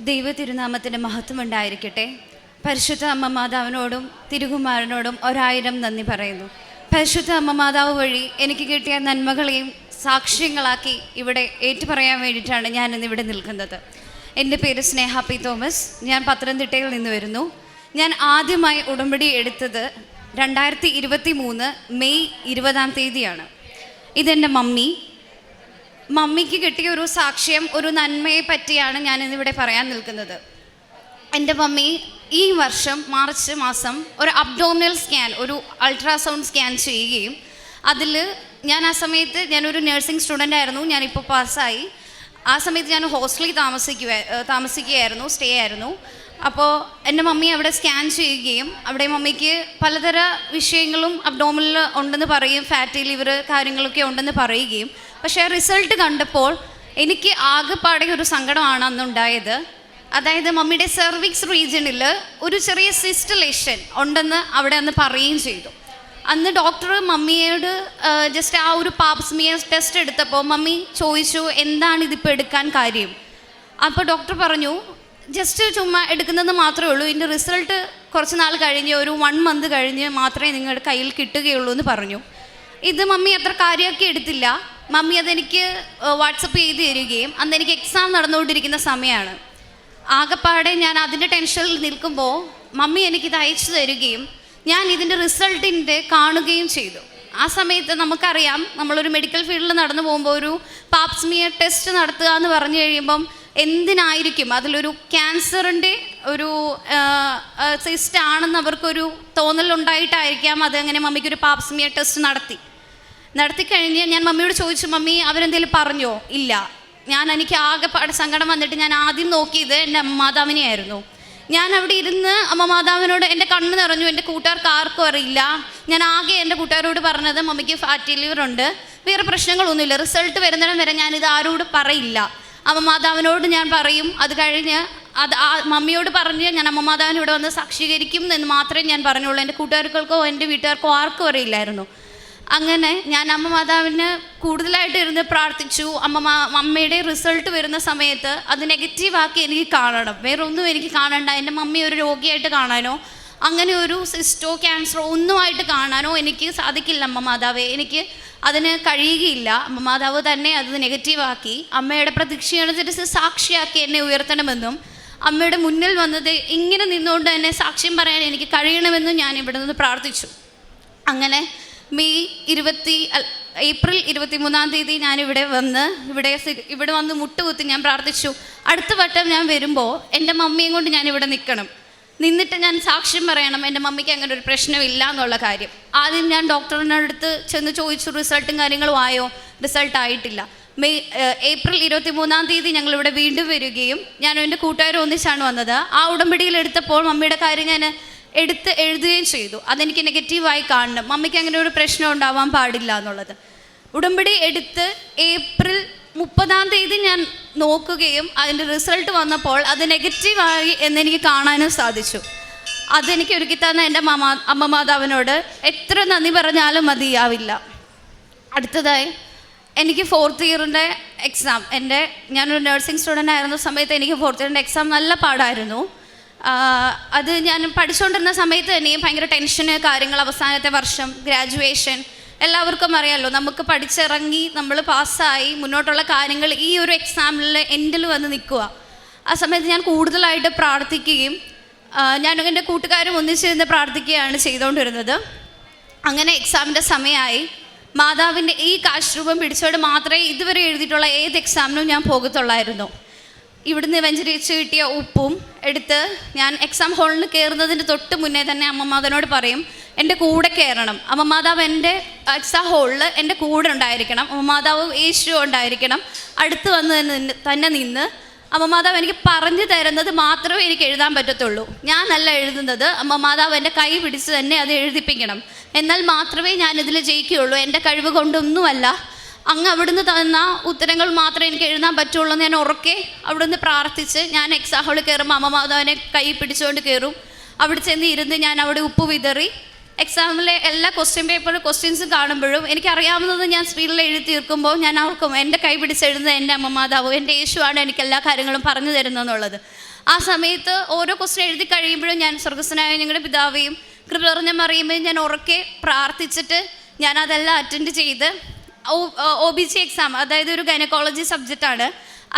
ദൈവ തിരുനാമത്തിന്റെ മഹത്വം ഉണ്ടായിരിക്കട്ടെ. പരിശുദ്ധ അമ്മ മാതാവിനോടും തിരുകുമാരനോടും ഒരായിരം നന്ദി പറയുന്നു. പരിശുദ്ധ അമ്മ മാതാവ് വഴി എനിക്ക് കിട്ടിയ നന്മകളെയും സാക്ഷ്യങ്ങളാക്കി ഇവിടെ ഏറ്റുപറയാൻ വേണ്ടിയിട്ടാണ് ഞാൻ ഇന്ന് ഇവിടെ നിൽക്കുന്നത്. എന്റെ പേര് സ്നേഹ പി തോമസ്. ഞാൻ പത്തനംതിട്ടയിൽ നിന്ന് വരുന്നു. ഞാൻ ആദ്യമായി ഉടമ്പടി എടുത്തത് രണ്ടായിരത്തി ഇരുപത്തി മൂന്ന് മെയ് ഇരുപതാം തീയതിയാണ്. ഇതെന്റെ മമ്മി. മമ്മിക്ക് കിട്ടിയ ഒരു സാക്ഷ്യം ഒരു നന്മയെ പറ്റിയാണ് ഞാൻ ഇന്നിവിടെ പറയാൻ നിൽക്കുന്നത്. എന്റെ മമ്മി ഈ വർഷം മാർച്ച് മാസം ഒരു അബ്ഡോമിനൽ സ്കാൻ ഒരു അൾട്രാസൗണ്ട് സ്കാൻ ചെയ്യുകയും അതിൽ ഞാൻ ആ സമയത്ത് ഞാനൊരു നഴ്സിംഗ് സ്റ്റുഡന്റ് ആയിരുന്നു ഞാനിപ്പോൾ പാസ്സായി ആ സമയത്ത് ഞാൻ ഹോസ്റ്റലിൽ താമസിക്കുക താമസിക്കുകയായിരുന്നു സ്റ്റേ ആയിരുന്നു. അപ്പോൾ എന്റെ മമ്മി അവിടെ സ്കാൻ ചെയ്യുകയും അവിടെ മമ്മിക്ക് പലതര വിഷയങ്ങളും അബ്ഡോമിനിൽ ഉണ്ടെന്ന് പറയും ഫാറ്റി ലിവർ കാര്യങ്ങളൊക്കെ ഉണ്ടെന്ന് പറയുകയും. പക്ഷേ റിസൾട്ട് കണ്ടപ്പോൾ എനിക്ക് ആകെപ്പാടെ ഒരു സങ്കടമാണ് അന്നുണ്ടായത് അതായത് മമ്മിയുടെ സെർവിക്സ് റീജിയണിൽ ഒരു ചെറിയ സിസ്റ്റലേഷൻ ഉണ്ടെന്ന് അവിടെ അന്ന് പറയുകയും ചെയ്തു. അന്ന് ഡോക്ടർ മമ്മിയോട് ജസ്റ്റ് ആ ഒരു പാപ്സ്മിയ ടെസ്റ്റ് എടുത്തപ്പോൾ മമ്മി ചോദിച്ചു എന്താണ് ഇതിപ്പോൾ എടുക്കാൻ കാര്യം? അപ്പോൾ ഡോക്ടർ പറഞ്ഞു ജസ്റ്റ് ചുമ്മാ എടുക്കുന്നത് മാത്രമേ ഉള്ളൂ. ഇതിന്റെ റിസൾട്ട് കുറച്ച് നാൾ കഴിഞ്ഞ് ഒരു വൺ മന്ത് കഴിഞ്ഞ് മാത്രമേ നിങ്ങളുടെ കയ്യിൽ കിട്ടുകയുള്ളൂ എന്ന് പറഞ്ഞു. ഇത് മമ്മി അത്ര കാര്യമൊക്കെ എടുത്തില്ല. മമ്മി അതെനിക്ക് വാട്സപ്പ് ചെയ്ത് തരികയും അന്ന് എനിക്ക് എക്സാം നടന്നുകൊണ്ടിരിക്കുന്ന സമയമാണ് ആകെപ്പാടെ ഞാൻ അതിന്റെ ടെൻഷനിൽ നിൽക്കുമ്പോൾ മമ്മി എനിക്കിത് അയച്ചു തരികയും ഞാൻ ഇതിന്റെ റിസൾട്ടിന്റെ കാണുകയും ചെയ്തു. ആ സമയത്ത് നമുക്കറിയാം നമ്മളൊരു മെഡിക്കൽ ഫീൽഡിൽ നടന്നു പോകുമ്പോൾ ഒരു പാപ്സ്മിയർ ടെസ്റ്റ് നടത്തുക എന്ന് പറഞ്ഞു കഴിയുമ്പം എന്തിനായിരിക്കും? അതിലൊരു ക്യാൻസറിന്റെ ഒരു സിസ്റ്റ് ആണെന്ന് അവർക്കൊരു തോന്നലുണ്ടായിട്ടായിരിക്കാം അത് അങ്ങനെ മമ്മിക്കൊരു പാപ്സ്മിയ ടെസ്റ്റ് നടത്തി. നടത്തി കഴിഞ്ഞ് ഞാൻ മമ്മിയോട് ചോദിച്ചു മമ്മി അവരെന്തെങ്കിലും പറഞ്ഞോ? ഇല്ല. ഞാൻ എനിക്ക് ആകെ പാടെ സങ്കടം വന്നിട്ട് ഞാൻ ആദ്യം നോക്കിയത് എന്റെ അമ്മ മാതാവിനെയായിരുന്നു ഞാൻ അവിടെ ഇരുന്ന് അമ്മ മാതാവിനോട് എന്റെ കണ്ണ് നിറഞ്ഞു എന്റെ കൂട്ടുകാർക്ക് ആർക്കും അറിയില്ല. ഞാൻ ആകെ എന്റെ കൂട്ടുകാരോട് പറഞ്ഞത് മമ്മിക്ക് ഫാറ്റി ലിവർ ഉണ്ട്. വേറെ പ്രശ്നങ്ങളൊന്നുമില്ല. റിസൾട്ട് വരുന്നിടം വരെ ഞാനിത് ആരോട് പറയില്ല. അമ്മ മാതാവിനോട് ഞാൻ പറയും. അത് കഴിഞ്ഞ് അത് ആ മമ്മിയോട് പറഞ്ഞ് ഞാൻ അമ്മ മാതാവിന് ഇവിടെ വന്ന് സാക്ഷീകരിക്കും എന്ന് മാത്രമേ ഞാൻ പറഞ്ഞുള്ളൂ. എന്റെ കൂട്ടുകാർക്കോ എന്റെ വീട്ടുകാർക്കോ ആർക്കും അറിയില്ലായിരുന്നു. അങ്ങനെ ഞാൻ അമ്മ മാതാവിന് കൂടുതലായിട്ട് ഇരുന്ന് പ്രാർത്ഥിച്ചു. അമ്മ അമ്മയുടെ റിസൾട്ട് വരുന്ന സമയത്ത് അത് നെഗറ്റീവാക്കി എനിക്ക് കാണണം. വേറെ ഒന്നും എനിക്ക് കാണണ്ട. എന്റെ മമ്മി ഒരു രോഗിയായിട്ട് കാണാനോ അങ്ങനെ ഒരു സിസ്റ്റോ ക്യാൻസറോ ഒന്നുമായിട്ട് കാണാനോ എനിക്ക് സാധിക്കില്ല അമ്മ മാതാവേ. എനിക്ക് അതിന് കഴിയുകയില്ല. മാതാവ് തന്നെ അത് നെഗറ്റീവാക്കി. അമ്മയുടെ പ്രതീക്ഷയനുസരിച്ച് സാക്ഷിയാക്കി എന്നെ ഉയർത്തണമെന്നും അമ്മയുടെ മുന്നിൽ വന്നത് ഇങ്ങനെ നിന്നുകൊണ്ട് തന്നെ സാക്ഷ്യം പറയാൻ എനിക്ക് കഴിയണമെന്നും ഞാൻ ഇവിടെ നിന്ന് പ്രാർത്ഥിച്ചു. അങ്ങനെ മെയ് ഇരുപത്തി ഏപ്രിൽ ഇരുപത്തി മൂന്നാം തീയതി ഞാൻ ഇവിടെ വന്ന് ഇവിടെ ഇവിടെ വന്ന് മുട്ടുകുത്തി ഞാൻ പ്രാർത്ഥിച്ചു. അടുത്ത വട്ടം ഞാൻ വരുമ്പോൾ എന്റെ മമ്മിയും കൊണ്ട് ഞാൻ ഇവിടെ നിൽക്കണം. നിന്നിട്ട് ഞാൻ സാക്ഷ്യം പറയണം. എന്റെ മമ്മിക്ക് അങ്ങനെ ഒരു പ്രശ്നമില്ല എന്നുള്ള കാര്യം. ആദ്യം ഞാൻ ഡോക്ടറിനടുത്ത് ചെന്ന് ചോദിച്ചു റിസൾട്ടും കാര്യങ്ങളും ആയോ? റിസൾട്ട് ആയിട്ടില്ല. മെയ് ഏപ്രിൽ ഇരുപത്തി മൂന്നാം തീയതി ഞങ്ങൾ ഇവിടെ വീണ്ടും വരികയും ഞാൻ എന്റെ കൂട്ടുകാരും ഒന്നിച്ചാണ് വന്നത്. ആ ഉടമ്പടിയിൽ എടുത്തപ്പോൾ മമ്മിയുടെ കാര്യം ഞാൻ എടുത്ത് എഴുതുകയും ചെയ്തു. അതെനിക്ക് നെഗറ്റീവായി കാണണം. മമ്മിക്ക് അങ്ങനെ ഒരു പ്രശ്നം ഉണ്ടാവാൻ പാടില്ല എന്നുള്ളത്. ഉടമ്പടി എടുത്ത് ഏപ്രിൽ മുപ്പതാം തീയതി ഞാൻ നോക്കുകയും അതിന്റെ റിസൾട്ട് വന്നപ്പോൾ അത് നെഗറ്റീവായി എന്നെനിക്ക് കാണാനും സാധിച്ചു. അതെനിക്ക് ഒരുക്കി തന്ന എന്റെ മാമാ അമ്മ മാതാവിനോട് എത്ര നന്ദി പറഞ്ഞാലും മതിയാവില്ല. അടുത്തതായി എനിക്ക് ഫോർത്ത് ഇയറിന്റെ എക്സാം എന്റെ ഞാനൊരു നഴ്സിംഗ് സ്റ്റുഡന്റ് ആയിരുന്ന സമയത്ത് എനിക്ക് ഫോർത്ത് ഇയറിന്റെ എക്സാം നല്ല പാടായിരുന്നു. അത് ഞാൻ പഠിച്ചുകൊണ്ടിരുന്ന സമയത്ത് തന്നെ ഭയങ്കര ടെൻഷന് കാര്യങ്ങൾ അവസാനത്തെ വർഷം ഗ്രാജുവേഷൻ എല്ലാവർക്കും അറിയാമല്ലോ നമുക്ക് പഠിച്ചിറങ്ങി നമ്മൾ പാസ്സായി മുന്നോട്ടുള്ള കാര്യങ്ങൾ ഈ ഒരു എക്സാമിൽ എൻഡിൽ വന്ന് നിൽക്കുക. ആ സമയത്ത് ഞാൻ കൂടുതലായിട്ട് പ്രാർത്ഥിക്കുകയും ഞാൻ എന്റെ കൂട്ടുകാരും ഒന്നിച്ചിരുന്ന് പ്രാർത്ഥിക്കുകയാണ് ചെയ്തുകൊണ്ടിരുന്നത്. അങ്ങനെ എക്സാമിന്റെ സമയമായി. മാതാവിന്റെ ഈ കാശ് രൂപം പിടിച്ചോട് മാത്രമേ ഇതുവരെ എഴുതിയിട്ടുള്ള ഏത് എക്സാമിനും ഞാൻ പോകത്തുള്ളായിരുന്നു. ഇവിടുന്ന് വെഞ്ചരിച്ച് കിട്ടിയ ഉപ്പും എടുത്ത് ഞാൻ എക്സാം ഹാളിൽ കയറുന്നതിന് തൊട്ട് മുന്നേ തന്നെ അമ്മമാതനോട് പറയും എന്റെ കൂടെ കയറണം അമ്മമാതാവ് എന്റെ എക്സാം ഹാളിൽ എന്റെ കൂടെ ഉണ്ടായിരിക്കണം. അമ്മമാതാവ് യേശു ഉണ്ടായിരിക്കണം. അടുത്ത് വന്ന് തന്നെ നിന്ന് അമ്മമാതാവ് എനിക്ക് പറഞ്ഞു തരുന്നത് മാത്രമേ എനിക്ക് എഴുതാൻ പറ്റത്തുള്ളൂ. ഞാനല്ല എഴുതുന്നത്. അമ്മമാതാവ് എന്റെ കൈ പിടിച്ച് തന്നെ അത് എഴുതിപ്പിക്കണം. എന്നാൽ മാത്രമേ ഞാൻ ജയിക്കുകയുള്ളൂ. എന്റെ കഴിവ് കൊണ്ടൊന്നുമല്ല. അങ്ങ് അവിടുന്ന് തന്ന ഉത്തരങ്ങൾ മാത്രമേ എനിക്ക് എഴുതാൻ പറ്റുള്ളൂ എന്ന് ഞാൻ ഉറക്കെ അവിടുന്ന് പ്രാർത്ഥിച്ച് ഞാൻ എക്സാം കയറും. അമ്മ മാധവനെ കൈ പിടിച്ചുകൊണ്ട് കയറും. അവിടെ ചെന്ന് ഇരുന്ന് ഞാൻ അവിടെ ഉപ്പ് വിതറി. എക്സാമിലെ എല്ലാ ക്വസ്റ്റ്യൻ പേപ്പർ ക്വസ്റ്റ്യൻസും കാണുമ്പോഴും എനിക്കറിയാവുന്നത് ഞാൻ സ്പീഡിൽ എഴുതി തീർക്കുമ്പോൾ ഞാൻ അവർക്കും എന്റെ കൈ പിടിച്ച് എഴുതുന്നത് എന്റെ അമ്മ മാതാവ് എന്റെ യേശുവാണ് എനിക്ക് എല്ലാ കാര്യങ്ങളും പറഞ്ഞു തരുന്നതെന്നുള്ളത് ആ സമയത്ത് ഓരോ ക്വസ്റ്റ്യൻ എഴുതി കഴിയുമ്പോഴും ഞാൻ സ്വർഗസ്വനായ ഞങ്ങളുടെ പിതാവേയും കൃപ പറഞ്ഞ മറിയുമ്പോൾ ഞാൻ ഉറക്കെ പ്രാർത്ഥിച്ചിട്ട് ഞാൻ അതെല്ലാം അറ്റൻഡ് ചെയ്ത് ഒ ബി സി എക്സാം അതായത് ഒരു ഗൈനക്കോളജി സബ്ജക്റ്റാണ്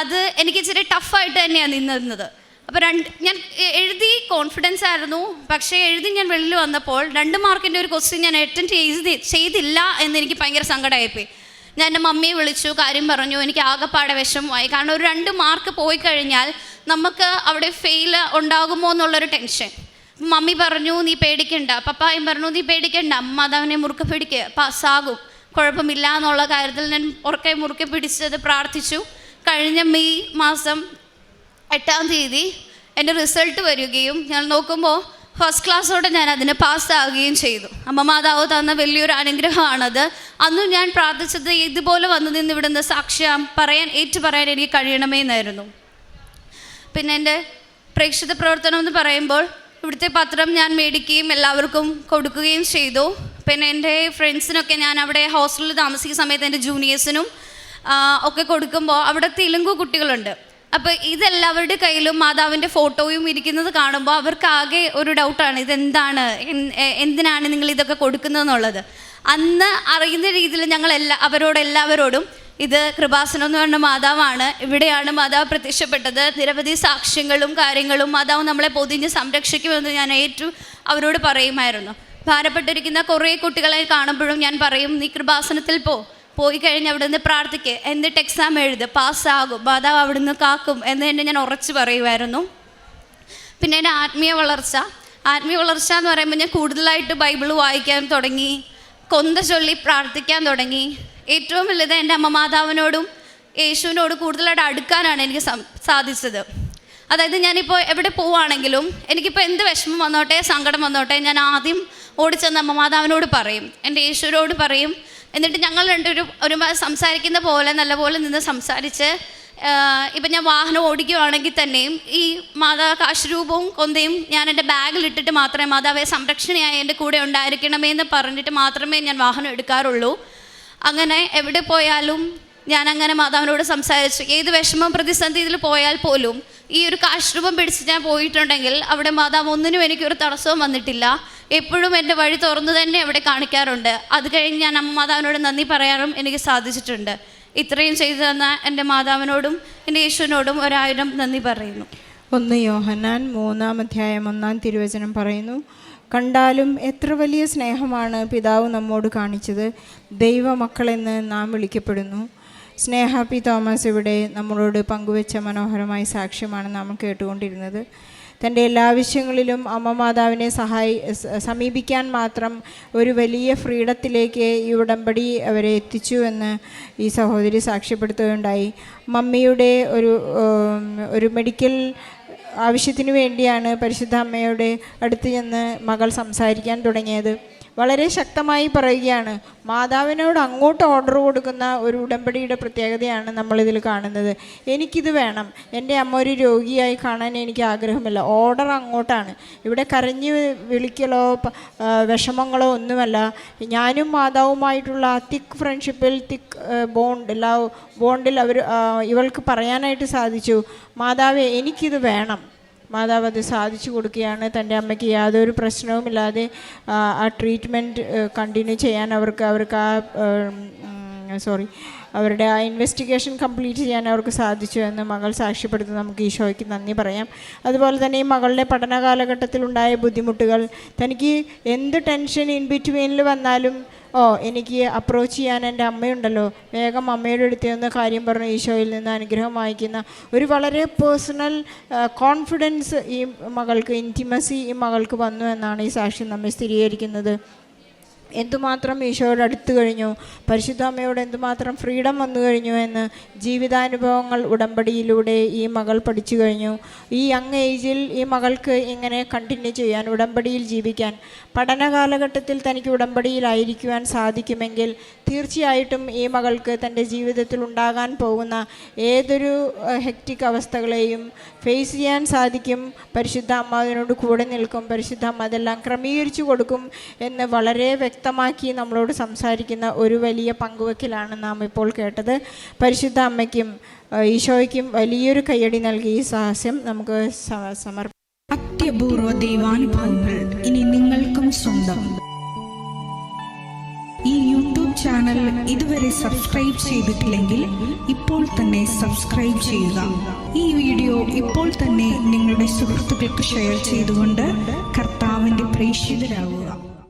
അത് എനിക്ക് ഇച്ചിരി ടഫായിട്ട് തന്നെയാണ് നിന്നിരുന്നത്. അപ്പോൾ രണ്ട് ഞാൻ എഴുതി കോൺഫിഡൻസ് ആയിരുന്നു. പക്ഷേ എഴുതി ഞാൻ വെളിയിൽ വന്നപ്പോൾ രണ്ട് മാർക്കിന്റെ ഒരു ക്വസ്റ്റ്യൻ ഞാൻ അറ്റൻഡ് ചെയ്ത് ചെയ്തില്ല എന്ന് എനിക്ക് ഭയങ്കര സങ്കടമായിപ്പോയി. ഞാൻ എന്റെ മമ്മിയെ വിളിച്ചു കാര്യം പറഞ്ഞു എനിക്ക് ആകെപ്പാടെ വിഷമമായി. കാരണം ഒരു രണ്ട് മാർക്ക് പോയി കഴിഞ്ഞാൽ നമുക്ക് അവിടെ ഫെയിൽ ഉണ്ടാകുമോ എന്നുള്ളൊരു ടെൻഷൻ മമ്മി പറഞ്ഞു നീ പേടിക്കണ്ട. പപ്പായും പറഞ്ഞു നീ പേടിക്കണ്ട. അമ്മ അതവനെ മുറുക്ക് പിടിക്കുക പാസ്സാകും. കുഴപ്പമില്ല എന്നുള്ള കാര്യത്തിൽ ഞാൻ ഉറക്കെ മുറുക്കെ പിടിച്ചത് പ്രാർത്ഥിച്ചു. കഴിഞ്ഞ മെയ് മാസം എട്ടാം തീയതി എന്റെ റിസൾട്ട് വരികയും ഞാൻ നോക്കുമ്പോൾ ഫസ്റ്റ് ക്ലാസ്സോടെ ഞാൻ അതിനെ പാസ്സാകുകയും ചെയ്തു. അമ്മ മാതാവ് തന്ന വലിയൊരു അനുഗ്രഹമാണത്. അന്നും ഞാൻ പ്രാർത്ഥിച്ചത് ഇതുപോലെ വന്നു നിന്ന് ഇവിടുന്ന് സാക്ഷ്യം പറയാൻ ഏറ്റു പറയാൻ എനിക്ക് കഴിയണമേ എന്നായിരുന്നു പിന്നെ എന്റെ പ്രേക്ഷിത പ്രവർത്തനം എന്ന് പറയുമ്പോൾ ഇവിടുത്തെ പത്രം ഞാൻ മേടിക്കുകയും എല്ലാവർക്കും കൊടുക്കുകയും ചെയ്തു. പിന്നെ എന്റെ ഫ്രണ്ട്സിനൊക്കെ ഞാൻ അവിടെ ഹോസ്റ്റലിൽ താമസിക്കുന്ന സമയത്ത് എന്റെ ജൂനിയേഴ്സിനും ഒക്കെ കൊടുക്കുമ്പോൾ അവിടെ തെലുങ്കു കുട്ടികളുണ്ട്. അപ്പോൾ ഇതെല്ലാവരുടെ കയ്യിലും മാതാവിന്റെ ഫോട്ടോയും ഇരിക്കുന്നത് കാണുമ്പോൾ അവർക്ക് ആകെ ഒരു ഡൗട്ടാണ് ഇതെന്താണ് എന്തിനാണ് നിങ്ങൾ ഇതൊക്കെ കൊടുക്കുന്നതെന്നുള്ളത്. അന്ന് അറിയുന്ന രീതിയിൽ ഞങ്ങൾ എല്ലാ അവരോട് എല്ലാവരോടും ഇത് കൃപാസനം എന്ന് പറഞ്ഞ മാതാവാണ് ഇവിടെയാണ് മാതാവ് പ്രത്യക്ഷപ്പെട്ടത്. നിരവധി സാക്ഷ്യങ്ങളും കാര്യങ്ങളും മാതാവ് നമ്മളെ പൊതിഞ്ഞ് സംരക്ഷിക്കുമെന്ന് ഞാൻ ഏറ്റവും അവരോട് പറയുമായിരുന്നു. ഭാരപ്പെട്ടിരിക്കുന്ന കുറേ കുട്ടികളെ കാണുമ്പോഴും ഞാൻ പറയും നീ കൃപാസനത്തിൽ പോ. പോയി കഴിഞ്ഞ് അവിടെ നിന്ന് പ്രാർത്ഥിക്ക്. എന്നിട്ട് എക്സാം എഴുത്. പാസ്സാകും മാതാവ് അവിടുന്ന് കാക്കും. എന്ന് തന്നെ ഞാൻ ഉറച്ചു പറയുമായിരുന്നു. പിന്നെ എന്റെ ആത്മീയ വളർച്ച. ആത്മീയ വളർച്ച എന്ന് പറയുമ്പോൾ ഞാൻ കൂടുതലായിട്ട് ബൈബിൾ വായിക്കാൻ തുടങ്ങി. കൊന്ത ചൊല്ലി പ്രാർത്ഥിക്കാൻ തുടങ്ങി. ഏറ്റവും വലുത് എന്റെ അമ്മ മാതാവിനോടും യേശുവിനോട് കൂടുതലായിട്ട് അടുക്കാനാണ് എനിക്ക് സാധിച്ചത്. അതായത് ഞാനിപ്പോൾ എവിടെ പോവുകയാണെങ്കിലും എനിക്കിപ്പോൾ എന്ത് വിഷമം വന്നോട്ടെ സങ്കടം വന്നോട്ടെ ഞാൻ ആദ്യം ഓടിച്ചെന്ന് അമ്മ മാതാവിനോട് പറയും എന്റെ യേശുവിനോട് പറയും. എന്നിട്ട് ഞങ്ങൾ രണ്ടൊരു ഒരു സംസാരിക്കുന്ന പോലെ നല്ലപോലെ നിന്ന് സംസാരിച്ച് ഇപ്പം ഞാൻ വാഹനം ഓടിക്കുകയാണെങ്കിൽ തന്നെയും ഈ മാതാ കാശുരൂപവും കൊന്തയും ഞാൻ എന്റെ ബാഗിലിട്ടിട്ട് മാത്രമേ മാതാവെ സംരക്ഷണയായി എന്റെ കൂടെ ഉണ്ടായിരിക്കണമേ എന്ന് പറഞ്ഞിട്ട് മാത്രമേ ഞാൻ വാഹനം എടുക്കാറുള്ളൂ. അങ്ങനെ എവിടെ പോയാലും ഞാൻ അങ്ങനെ മാതാവിനോട് സംസാരിച്ചു. ഏത് വിഷമം പ്രതിസന്ധിയിൽ പോയാൽ പോലും ഈ ഒരു കാശ്രൂപം പിടിച്ച് ഞാൻ പോയിട്ടുണ്ടെങ്കിൽ അവിടെ മാതാവ് ഒന്നിനും എനിക്കൊരു തടസ്സവും വന്നിട്ടില്ല. എപ്പോഴും എന്റെ വഴി തുറന്നു തന്നെ അവിടെ കാണിക്കാറുണ്ട്. അത് കഴിഞ്ഞ് ഞാൻ അമ്മ മാതാവിനോട് നന്ദി പറയാറും എനിക്ക് സാധിച്ചിട്ടുണ്ട്. ഇത്രയും ചെയ്തു തന്ന എന്റെ മാതാവിനോടും എന്റെ യേശുവിനോടും ഒരായിരം നന്ദി പറയുന്നു. ഒന്ന് യോഹന്നാൻ മൂന്നാം അധ്യായം ഒന്നാം തിരുവചനം പറയുന്നു കണ്ടാലും എത്ര വലിയ സ്നേഹമാണ് പിതാവ് നമ്മോട് കാണിച്ചത്. ദൈവമക്കളെന്ന് നാം വിളിക്കപ്പെടുന്നു. സ്നേഹ പി തോമസ് ഇവിടെ നമ്മളോട് പങ്കുവെച്ച മനോഹരമായ സാക്ഷ്യമാണ് നാം കേട്ടുകൊണ്ടിരുന്നത്. തന്റെ എല്ലാ ആവശ്യങ്ങളിലും അമ്മ മാതാവിനെ സഹായി സമീപിക്കാൻ മാത്രം ഒരു വലിയ ഫ്രീഡത്തിലേക്ക് ഈ ഉടമ്പടി അവരെ എത്തിച്ചു എന്ന് ഈ സഹോദരി സാക്ഷ്യപ്പെടുത്തുകയുണ്ടായി. മമ്മിയുടെ ഒരു ഒരു മെഡിക്കൽ ആവശ്യത്തിന് വേണ്ടിയാണ് പരിശുദ്ധ അമ്മയുടെ അടുത്ത് ചെന്ന് മകൾ സംസാരിക്കാൻ തുടങ്ങിയത്. വളരെ ശക്തമായി പറയുകയാണ്. മാതാവിനോട് അങ്ങോട്ട് ഓർഡർ കൊടുക്കുന്ന ഒരു ഉടമ്പടിയുടെ പ്രത്യേകതയാണ് നമ്മളിതിൽ കാണുന്നത്. എനിക്കിത് വേണം. എന്റെ അമ്മ ഒരു രോഗിയായി കാണാൻ എനിക്ക് ആഗ്രഹമില്ല. ഓർഡർ അങ്ങോട്ടാണ്. ഇവിടെ കരഞ്ഞ് വിളിക്കലോ വിഷമങ്ങളോ ഒന്നുമല്ല. ഞാനും മാതാവുമായിട്ടുള്ള തിക്ക് ഫ്രണ്ട്ഷിപ്പിൽ തിക്ക് ബോണ്ട് ലവ് ബോണ്ടിൽ അവർ ഇവൾക്ക് പറയാനായിട്ട് സാധിച്ചു. മാതാവേ എനിക്കിത് വേണം. മാതാവ് അത് സാധിച്ചു കൊടുക്കുകയാണ്. തന്റെ അമ്മയ്ക്ക് യാതൊരു പ്രശ്നവുമില്ലാതെ ആ, ട്രീറ്റ്മെന്റ് കണ്ടിന്യൂ ചെയ്യാൻ അവർക്ക് അവർക്ക് ആ സോറി അവരുടെ ആ ഇൻവെസ്റ്റിഗേഷൻ കംപ്ലീറ്റ് ചെയ്യാൻ അവർക്ക് സാധിച്ചു എന്ന് മകൾ സാക്ഷ്യപ്പെടുത്തി നമുക്ക് ഈശോയ്ക്ക് നന്ദി പറയാം. അതുപോലെ തന്നെ ഈ മകളുടെ പഠന കാലഘട്ടത്തിലുണ്ടായ ബുദ്ധിമുട്ടുകൾ തനിക്ക് എന്ത് ടെൻഷൻ ഇൻ ബിറ്റ്വീനിൽ വന്നാലും ഓ എനിക്ക് അപ്രോച്ച് ചെയ്യാൻ എന്റെ അമ്മയുണ്ടല്ലോ വേഗം അമ്മയുടെ അടുത്ത് നിന്ന് കാര്യം പറഞ്ഞ് ഈശോയിൽ നിന്ന് അനുഗ്രഹം വാങ്ങിക്കുന്ന. ഒരു വളരെ പേഴ്സണൽ കോൺഫിഡൻസ് ഈ മകൾക്ക് ഇന്റിമസി ഈ മകൾക്ക് വന്നു എന്നാണ് ഈ സാക്ഷ്യം നമ്മെ സ്ഥിരീകരിക്കുന്നത്. എന്തുമാത്രം ഈശോയോട് അടുത്ത് കഴിഞ്ഞു? പരിശുദ്ധ അമ്മയോട് എന്തുമാത്രം ഫ്രീഡം വന്നു കഴിഞ്ഞു എന്ന് ജീവിതാനുഭവങ്ങൾ ഉടമ്പടിയിലൂടെ ഈ മകൾ പഠിച്ചു കഴിഞ്ഞു. ഈ യങ് ഏജിൽ ഈ മകൾക്ക് ഇങ്ങനെ കണ്ടിന്യൂ ചെയ്യാൻ ഉടമ്പടിയിൽ ജീവിക്കാൻ പഠന കാലഘട്ടത്തിൽ തനിക്ക് ഉടമ്പടിയിലായിരിക്കുവാൻ സാധിക്കുമെങ്കിൽ തീർച്ചയായിട്ടും ഈ മകൾക്ക് തന്റെ ജീവിതത്തിൽ ഉണ്ടാകാൻ പോകുന്ന ഏതൊരു ഹെക്റ്റിക് അവസ്ഥകളെയും ഫേസ് ചെയ്യാൻ സാധിക്കും. പരിശുദ്ധ അമ്മ അതിനോട് കൂടെ നിൽക്കും. പരിശുദ്ധ അമ്മ അതെല്ലാം ക്രമീകരിച്ചു കൊടുക്കും എന്ന് വളരെ വ്യക്തമായി വ്യക്തമാക്കി നമ്മളോട് സംസാരിക്കുന്ന ഒരു വലിയ പങ്കുവെക്കലാണ് നാം ഇപ്പോൾ കേട്ടത്. പരിശുദ്ധ അമ്മയ്ക്കും ഈശോയ്ക്കും വലിയൊരു കയ്യടി നൽകി ഈ സാഹസ്യം നമുക്ക് സമർപ്പിക്കാം അത്യപൂർവ ദൈവാനുഭവങ്ങൾ ഇനി നിങ്ങൾക്കും സ്വന്തം. ഈ യൂട്യൂബ് ചാനൽ ഇതുവരെ സബ്സ്ക്രൈബ് ചെയ്തിട്ടില്ലെങ്കിൽ ഇപ്പോൾ തന്നെ സബ്സ്ക്രൈബ് ചെയ്യുക. ഈ വീഡിയോ ഇപ്പോൾ തന്നെ നിങ്ങളുടെ സുഹൃത്തുക്കൾക്ക് ഷെയർ ചെയ്തുകൊണ്ട് കർത്താവിന്റെ പ്രേക്ഷിതരാകുക